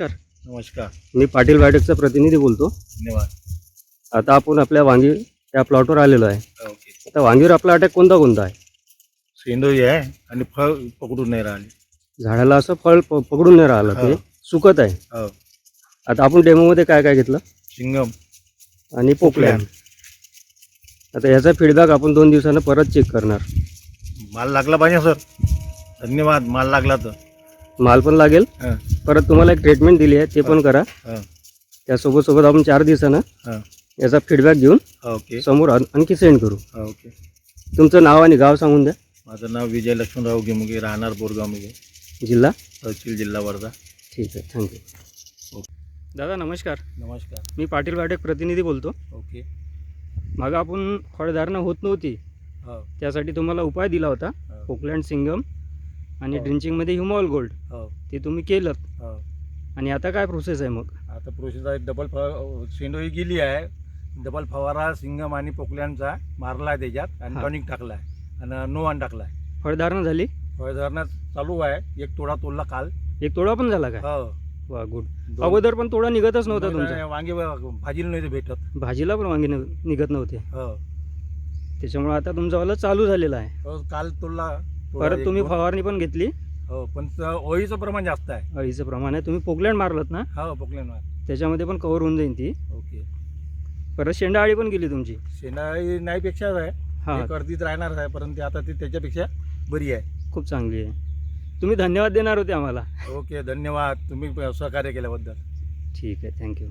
नमस्कार. नमस्कार. मी पाटील बायोटेकचा प्रतिनिधी बोलतो. धन्यवाद. आता आपण आपल्या वांगी या प्लॉटवर आलेलो आहे. ओके. आता वांगीवर आपला अटॅक कोणता कोणता आहे? सेंदोई आहे आणि फळ पकडून नाही राहिले. झाडाला असं फळ प- पकडून नाही राहिलं ते. हो. सुकत आहे. हो. आता आपण डेमोमध्ये काय काय घेतलं? शिंगम. आणि पोकलॅन आता याचा फीडबॅक आपण दोन दिवसानं परत चेक करणार. माल लागला पाहिजे सर धन्यवाद माल लागला तर. माल पण लागेल. हं, परत तुम्हाला एक ट्रीटमेंट दिली आहे ते पण करा. हं, त्यासोबत सोबत आपण चार दिवसानं हं. याचा फीडबॅक घेऊन ओके. समोर आण- आणखी सेंड करू. ओके. तुमचं नाव आणि गाव सांगून द्या. माझं नाव विजय लक्ष्मणराव गेमुगे राहणार बोरगावमुगे जिल्हा? तहसील जिल्हा वर्धा. ठीक आहे थँक्यू दादा नमस्कार. नमस्कार. मी पाटील बायोटेक प्रतिनिधी बोलतो. ओके. मागं आपण फळधारणा होत नव्हती. हो. त्यासाठी तुम्हाला उपाय दिला होता. हो, पोकलँड सिंगम आणि हो. ड्रिंचिंगमध्ये ह्युमॉल गोल्ड. हो. ते तुम्ही केलं हो. आणि आता काय प्रोसेस आहे मग? आता प्रोसेस आहे डबल फ सेंडोई गेली आहे. डबल फवारा सिंगम आणि पोकल्यांचा मारला आहे त्याच्यात आणि हा. टॉनिक टाकला आहे. आणि नोवान टाकला आहे. फळधारणा झाली? फळधारणा चालू आहे. एक तोडा तोडला काल. एक तोडा पण झाला काय? हो. वा गुड दोन- अगोदर पण तोडा निघतच नव्हता नाही, तुमचा? नाही, वांगे भाजीला नव्हते भेटत. भाजीला पण वांगे नि- निघत नव्हते. हो. त्याच्यामुळे आता तुमचा वाला चालू झालेला आहे. हो, काल तोडला. तोडा परत तुम्ही. फवारणी पण घेतली. हो पण ओळीचं प्रमाण जास्त आहे. अळीचं प्रमाण आहे. तुम्ही पोकलँड मारलत ना? हो पोकलेन त्याच्यामध्ये पण कव्हर होऊन जाईल ती. ओके. परत शेंडा आळी पण गेली तुमची. शेंडाळी नाही पेक्षाच आहे. हां. एक अर्धीच राहणार आहे परंतु आता ती त्याच्यापेक्षा बरी आहे. खूप चांगली आहे. तुम्ही धन्यवाद देणार होते आम्हाला. ओके धन्यवाद. तुम्ही सहकार्य केल्याबद्दल. ठीक आहे. थँक्यू.